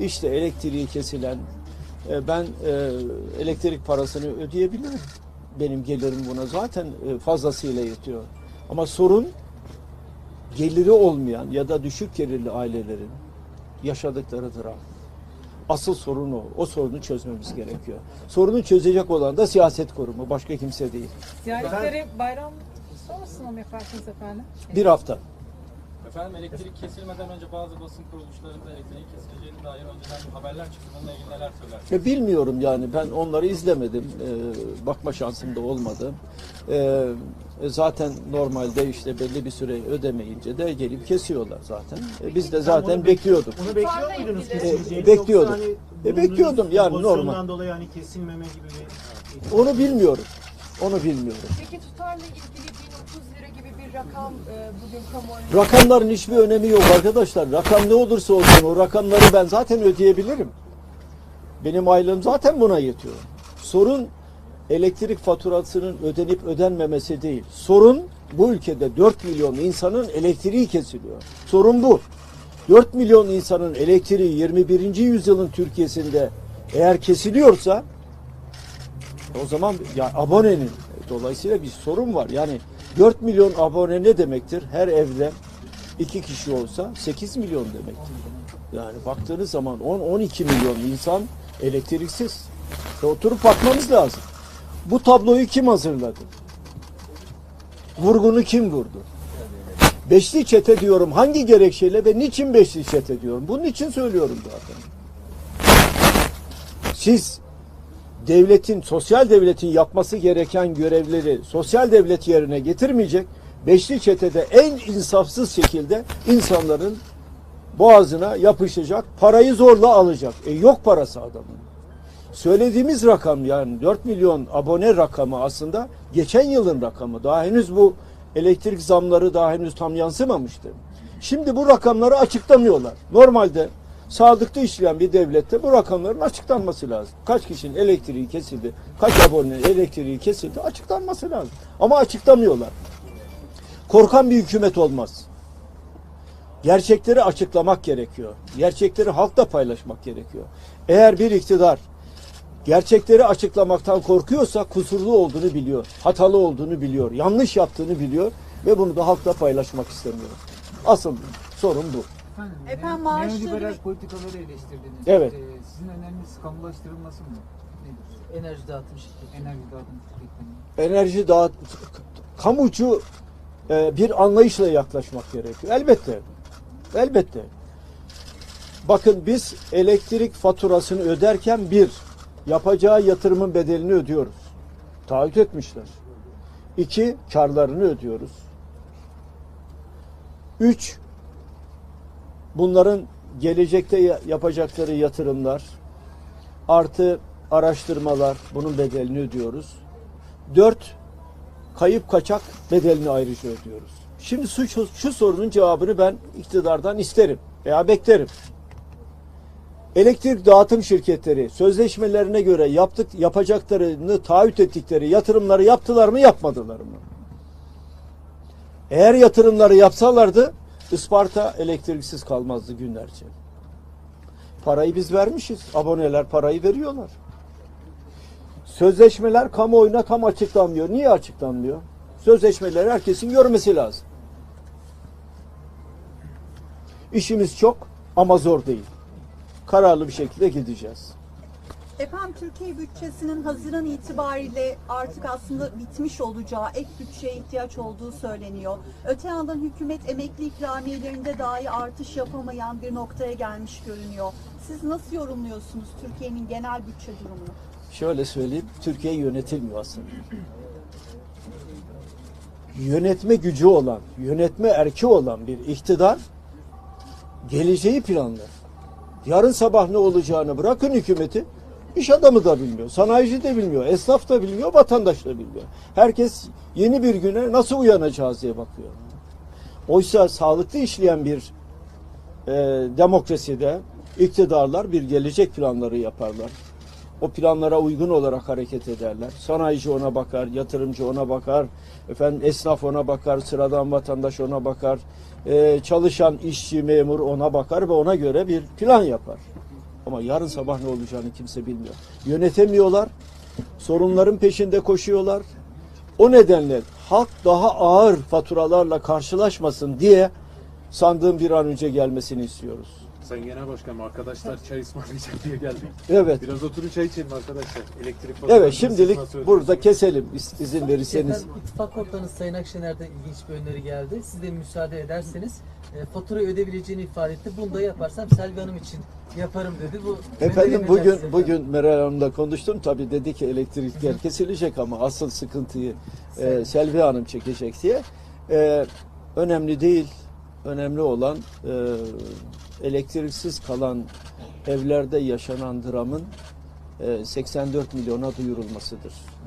işte elektriği kesilen e, ben e, elektrik parasını ödeyebilirim. Benim gelirim buna zaten e, fazlasıyla yetiyor. Ama sorun geliri olmayan ya da düşük gelirli ailelerin yaşadıkları dram. Asıl sorun o. O sorunu çözmemiz gerekiyor. Sorunu çözecek olan da siyaset kurumu. Başka kimse değil. Ziyaretleri bayram sonrasında mı yaparsınız efendim? Bir hafta. Efendim elektrik kesilmeden önce bazı basın kuruluşlarında elektriğin kesileceğine dair önceden haberler çıktı. Bununla ilgili neler söylersiniz? E, bilmiyorum yani ben onları izlemedim. E, bakma şansım da olmadı. E, e, zaten normalde işte belli bir süre ödemeyince de gelip kesiyorlar zaten. E, biz de zaten bekliyorduk. Bunu bekliyor muydunuz kesileceğini? E, bekliyordum. Yoksa hani E, bekliyordum yani pozisyondan normal. dolayı hani kesilmeme gibi bir... Onu bilmiyorum. Onu bilmiyorum. Peki tutarla ilgili 1030 lira gibi bir e, Rakamların hiçbir önemi yok arkadaşlar. Rakam ne olursa olsun o rakamları ben zaten ödeyebilirim. Benim aylığım zaten buna yetiyor. Sorun elektrik faturasının ödenip ödenmemesi değil. Sorun bu ülkede 4 milyon insanın elektriği kesiliyor. Sorun bu. 4 milyon insanın elektriği 21. yüzyılın Türkiye'sinde eğer kesiliyorsa o zaman ya abonenin dolayısıyla bir sorun var. Yani 4 milyon abone ne demektir? Her evde iki kişi olsa 8 milyon demektir. Yani baktığınız zaman 10-12 milyon insan elektriksiz. E oturup bakmamız lazım. Bu tabloyu kim hazırladı? Vurgunu kim vurdu? Beşli çete diyorum. Hangi gerekçeyle ve niçin beşli çete diyorum? Bunun için söylüyorum zaten. Siz devletin, sosyal devletin yapması gereken görevleri sosyal devlet yerine getirmeyecek, beşli çetede en insafsız şekilde insanların boğazına yapışacak, parayı zorla alacak. E yok parası adamın. Söylediğimiz rakam yani 4 milyon abone rakamı aslında geçen yılın rakamı. Daha henüz bu elektrik zamları daha henüz tam yansımamıştı. Şimdi bu rakamları açıklamıyorlar. Normalde sadıkta işleyen bir devlette bu rakamların açıklanması lazım. Kaç kişinin elektriği kesildi, kaç abonenin elektriği kesildi açıklanması lazım. Ama açıklamıyorlar. Korkan bir hükümet olmaz. Gerçekleri açıklamak gerekiyor. Gerçekleri halkla paylaşmak gerekiyor. Eğer bir iktidar gerçekleri açıklamaktan korkuyorsa kusurlu olduğunu biliyor, hatalı olduğunu biliyor, yanlış yaptığını biliyor ve bunu da halkla paylaşmak istemiyor. Asıl sorun bu. Efendim, Efendim, maaşları politikaları eleştirdiniz. Evet. Ee, sizin öneriniz kamulaştırılması mı? Nedir? Enerji dağıtım şirketi. Enerji dağıtım şirketlerinin. Enerji dağıt kamucu e, bir anlayışla yaklaşmak gerekiyor. Elbette. Elbette. Bakın biz elektrik faturasını öderken bir yapacağı yatırımın bedelini ödüyoruz. Taahhüt etmişler. İki, karlarını ödüyoruz. Üç, bunların gelecekte ya- yapacakları yatırımlar, artı araştırmalar, bunun bedelini ödüyoruz. Dört, kayıp kaçak bedelini ayrıca ödüyoruz. Şimdi şu, şu sorunun cevabını ben iktidardan isterim veya beklerim. Elektrik dağıtım şirketleri sözleşmelerine göre yaptık yapacaklarını taahhüt ettikleri yatırımları yaptılar mı yapmadılar mı? Eğer yatırımları yapsalardı Isparta elektriksiz kalmazdı günlerce. Parayı biz vermişiz. Aboneler parayı veriyorlar. Sözleşmeler kamuoyuna tam açıklanmıyor. Niye açıklanmıyor? Sözleşmeleri herkesin görmesi lazım. İşimiz çok ama zor değil. Kararlı bir şekilde gideceğiz. Efendim Türkiye bütçesinin Haziran itibariyle artık aslında bitmiş olacağı ek bütçeye ihtiyaç olduğu söyleniyor. Öte yandan hükümet emekli ikramiyelerinde dahi artış yapamayan bir noktaya gelmiş görünüyor. Siz nasıl yorumluyorsunuz Türkiye'nin genel bütçe durumunu? Şöyle söyleyeyim, Türkiye yönetilmiyor aslında. Yönetme gücü olan, yönetme erki olan bir iktidar geleceği planlar. Yarın sabah ne olacağını bırakın hükümeti, iş adamı da bilmiyor, sanayici de bilmiyor, esnaf da bilmiyor, vatandaş da bilmiyor. Herkes yeni bir güne nasıl uyanacağız diye bakıyor. Oysa sağlıklı işleyen bir e, demokraside iktidarlar bir gelecek planları yaparlar. O planlara uygun olarak hareket ederler. Sanayici ona bakar, yatırımcı ona bakar, efendim esnaf ona bakar, sıradan vatandaş ona bakar, e, çalışan işçi, memur ona bakar ve ona göre bir plan yapar. Ama yarın sabah ne olacağını kimse bilmiyor. Yönetemiyorlar. Sorunların peşinde koşuyorlar. O nedenle halk daha ağır faturalarla karşılaşmasın diye sandığım bir an önce gelmesini istiyoruz. Sayın Genel Başkanım arkadaşlar çay ısmarlayacak diye geldik. Evet. Biraz oturun çay içelim arkadaşlar. Elektrik faturası Evet şimdilik burada keselim iz- izin verirseniz. Efendim, ittifak ortağınız Sayın Akşener'de ilginç bir öneri geldi. Siz de müsaade ederseniz e, faturayı ödeyebileceğini ifade etti. Bunu da yaparsam Selvi Hanım için yaparım dedi. Bu Efendim bugün bugün Meral Hanım'la konuştum. Tabii dedi ki elektrikler kesilecek ama asıl sıkıntıyı e, Selvi Hanım çekecek diye. E, önemli değil. Önemli olan e, elektriksiz kalan evlerde yaşanan dramın e, 84 milyona duyurulmasıdır.